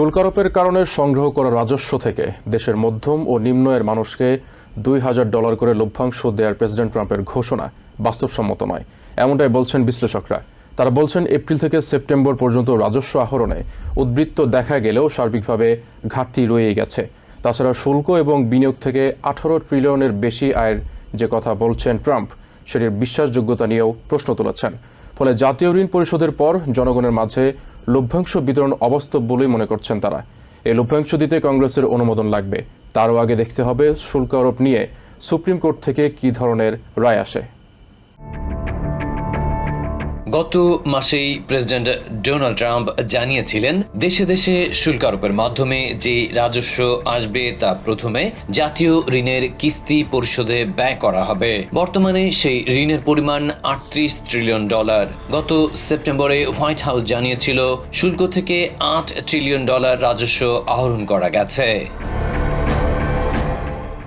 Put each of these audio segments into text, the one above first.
শুল্ক আরোপের কারণে সংগ্রহ করা রাজস্ব থেকে দেশের মধ্যম ও নিম্ন আয়ের মানুষকে দুই হাজার ডলার করে লভ্যাংশ দেওয়ার প্রেসিডেন্ট ট্রাম্পের ঘোষণা বাস্তবসম্মত নয়। এমনটাই বলছেন বিশ্লেষকরা। তারা বলছেন, এপ্রিল থেকে সেপ্টেম্বর পর্যন্ত রাজস্ব আহরণে উদ্বৃত্ত দেখা গেলেও সার্বিকভাবে ঘাটতি রয়েই গেছে। তাছাড়া শুল্ক এবং বিনিয়োগ থেকে আঠারো ট্রিলিয়নের বেশি আয়ের যে কথা বলছেন ট্রাম্প, সেটির বিশ্বাসযোগ্যতা নিয়েও প্রশ্ন তুলেছেন। ফলে জাতীয় ঋণ পরিশোধের পর জনগণের মাঝে লভ্যাংশ বিতরণ অবাস্তব বলেই মনে করছেন তারা। এই লভ্যাংশ দিতে কংগ্রেসের অনুমোদন লাগবে। তারও আগে দেখতে হবে শুল্ক আরোপ নিয়ে সুপ্রিম কোর্ট থেকে কী ধরনের রায় আসে। গত মাসেই প্রেসিডেন্ট ডোনাল্ড ট্রাম্প জানিয়েছিলেন, দেশে দেশে শুল্ক আরোপের মাধ্যমে যে রাজস্ব আসবে তা প্রথমে জাতীয় ঋণের কিস্তি পরিশোধে ব্যয় করা হবে। বর্তমানে সেই ঋণের পরিমাণ আটত্রিশ ট্রিলিয়ন ডলার। গত সেপ্টেম্বরে হোয়াইট হাউস জানিয়েছিল, শুল্ক থেকে আট ট্রিলিয়ন ডলার রাজস্ব আহরণ করা গেছে।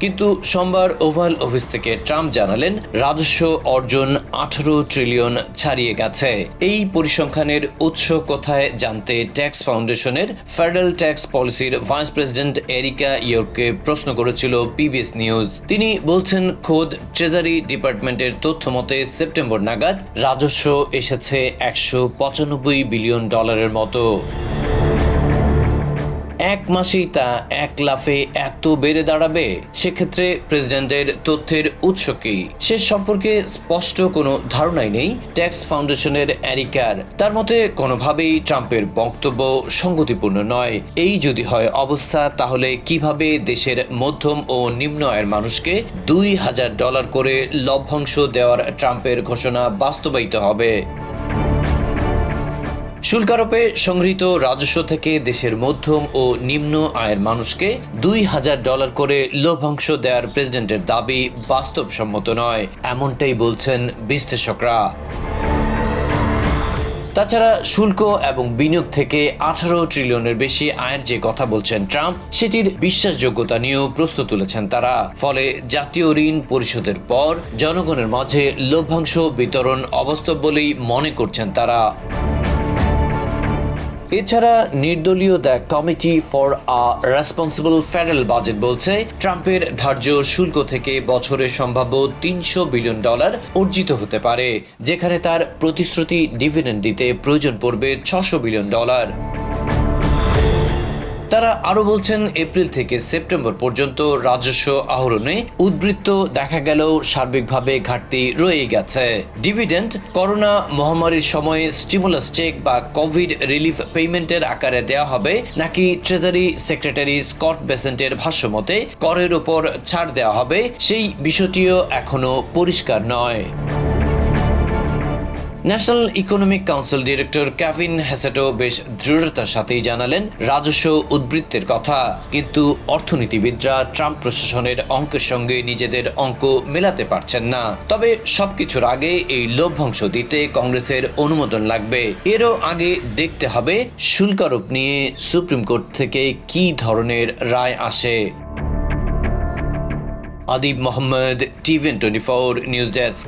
কিন্তু সোমবার ওভাল অফিস থেকে ট্রাম্প জানালেন, রাজস্ব অর্জন আঠারো ট্রিলিয়ন ছাড়িয়ে গেছে। এই পরিসংখ্যানের উৎস কোথায় জানতে ট্যাক্স ফাউন্ডেশনের ফেডারেল ট্যাক্স পলিসির ভাইস প্রেসিডেন্ট এরিকা ইয়র্ককে প্রশ্ন করেছিল পিবিএস নিউজ। তিনি বলছেন, খোদ ট্রেজারি ডিপার্টমেন্টের তথ্য মতে সেপ্টেম্বর নাগাদ রাজস্ব এসেছে একশো পঁচানব্বই বিলিয়ন ডলারের মতো। এক মাসেই তা এক লাফে এত বেড়ে দাঁড়াবে? সেক্ষেত্রে প্রেসিডেন্টের তথ্যের উৎস কি? সে সম্পর্কে স্পষ্ট কোনো ধারণাই নেই, ট্যাক্স ফাউন্ডেশনের অ্যারিকার। তার মতে, কোনোভাবেই ট্রাম্পের বক্তব্য সঙ্গতিপূর্ণ নয়। এই যদি হয় অবস্থা, তাহলে কীভাবে দেশের মধ্যম ও নিম্ন আয়ের মানুষকে দুই হাজার ডলার করে লভ্যাংশ দেওয়ার ট্রাম্পের ঘোষণা বাস্তবায়িত হবে? শুল্ক আরোপে সংগৃহীত রাজস্ব থেকে দেশের মধ্যম ও নিম্ন আয়ের মানুষকে দুই হাজার ডলার করে লভ্যাংশ দেওয়ার প্রেসিডেন্টের দাবি বাস্তবসম্মত নয়, এমনটাই বলছেন বিশ্লেষকরা। তাছাড়া শুল্ক এবং বিনিয়োগ থেকে আঠারো ট্রিলিয়নের বেশি আয়ের যে কথা বলছেন ট্রাম্প, সেটির বিশ্বাসযোগ্যতা নিয়েও প্রশ্ন তুলেছেন তারা। ফলে জাতীয় ঋণ পরিশোধের পর জনগণের মাঝে লভ্যাংশ বিতরণ অবাস্তব বলেই মনে করছেন তারা। এছাড়া নির্দলীয় the committee for a responsible federal budget বলছে, ট্রাম্পের ধার্য শুল্ক থেকে বছরে সম্ভাব্য তিনশো বিলিয়ন ডলার অর্জিত হতে পারে, যেখানে তার প্রতিশ্রুতি ডিভিডেন্ড দিতে প্রয়োজন পড়বে ছশো বিলিয়ন ডলার। তারা আরও বলছেন, এপ্রিল থেকে সেপ্টেম্বর পর্যন্ত রাজস্ব আহরণে উদ্বৃত্ত দেখা গেলেও সার্বিকভাবে ঘাটতি রয়ে গেছে। ডিভিডেন্ড করোনা মহামারীর সময়ে স্টিমুলাস চেক বা কোভিড রিলিফ পেমেন্টের আকারে দেওয়া হবে, নাকি ট্রেজারি সেক্রেটারি স্কট বেসেন্টের ভাষ্যমতে, করের ওপর ছাড় দেওয়া হবে, সেই বিষয়টিও এখনও পরিষ্কার নয়। National economic council director Kevin হ্যাসেটো বেশ দৃঢ়তার সাথেই জানালেন, রাজস্ব উদ্বৃত্তের কথা। কিন্তু অর্থনীতিবিদরা ট্রাম্প প্রশাসনের অঙ্কের সঙ্গে নিজেদের অঙ্ক মেলাতে পারছেন না। তবে সবকিছুর আগে এই লভ্যাংশ দিতে কংগ্রেসের অনুমোদন লাগবে। এরও আগে দেখতে হবে শুল্ক আরোপ নিয়ে সুপ্রিম কোর্ট থেকে কি ধরনের রায় আসে। Adib Mohammad TVN twenty four news desk.